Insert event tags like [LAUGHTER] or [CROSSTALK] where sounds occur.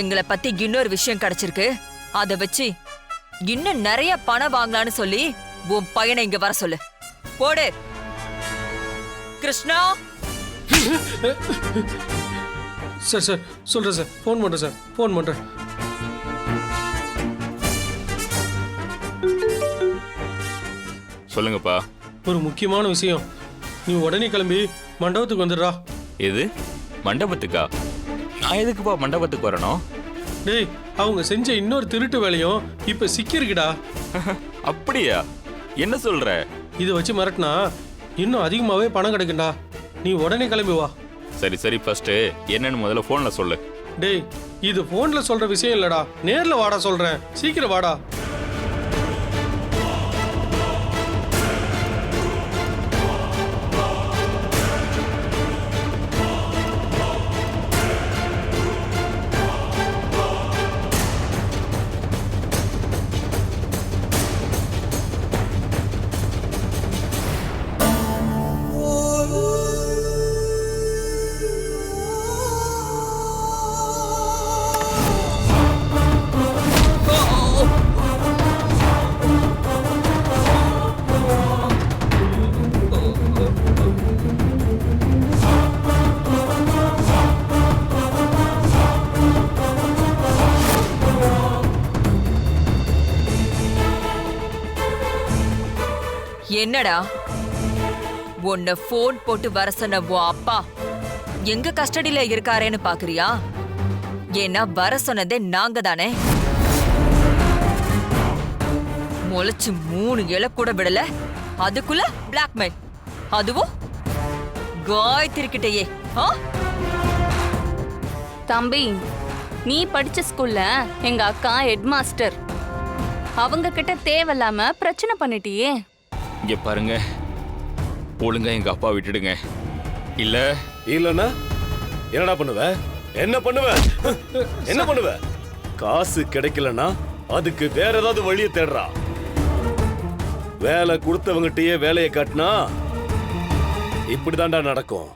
எங்களை பத்தி இன்னொரு விஷயம் கிடைச்சிருக்கு. அத வச்சு இன்னும் நிறைய பணம் வாங்கலாம்னு சொல்லி உன் பையனை இங்க வர சொல்லு. போடு. கிருஷ்ணா? சார் சார் சொல்கிறேன் சார். ஃபோன் பண்ணுறேன் சார். ஃபோன் பண்ணுறேன் சொல்லுங்கப்பா. ஒரு முக்கியமான விஷயம். நீ உடனே கிளம்பி மண்டபத்துக்கு வந்துடுறா. எது? மண்டபத்துக்கா? நான் எதுக்குப்பா மண்டபத்துக்கு வரணும்? டேய் அவங்க செஞ்ச இன்னொரு திருட்டு வேலையும் இப்போ சிக்கியிருக்குடா [LAUGHS] அப்படியா? என்ன சொல்ற? இதை வச்சு மிரட்டினா இன்னும் அதிகமாகவே பணம் கிடைக்கும்டா. நீ உடனே கிளம்பி வா. சரி சரி ஃபர்ஸ்ட் என்னன்னு முதல்ல ஃபோன்ல சொல்லு. டேய் இது ஃபோனில் சொல்கிற விஷயம் இல்லைடா. நேரில் வாடா சொல்கிறேன் சீக்கிரம் வாடா. என்னடா? உன்னை ஃபோன் போட்டு வர சொன்ன உன் அப்பா எங்க கஸ்டடியில இருக்காரேன்னு பாக்குறியா? ஏன்னா வர சொன்னதே நாங்க தானே. முளைச்சு மூணு இலை கூட விடல. அதுக்குள்ள பிளாக்மெயில் அதுவும் காயத்ரி கிட்டயே ஆ? தம்பி நீ படிச்ச ஸ்கூல்ல எங்க அக்கா ஹெட் மாஸ்டர் அவங்க கிட்ட தேவையில்லாம பிரச்சனை பண்ணிட்டியே. இங்க பாருங்க. ஒழுங்கா எங்க அப்பா விட்டுடுங்க. இல்ல? இல்லன்னா என்னடா பண்ணுவ? என்ன பண்ணுவ? என்ன பண்ணுவ? காசு கிடைக்கலன்னா அதுக்கு வேற ஏதாவது வழியை தேடுறா. வேலை கொடுத்தவங்கிட்டயே வேலையை காட்டினா இப்படிதான்டா நடக்கும்.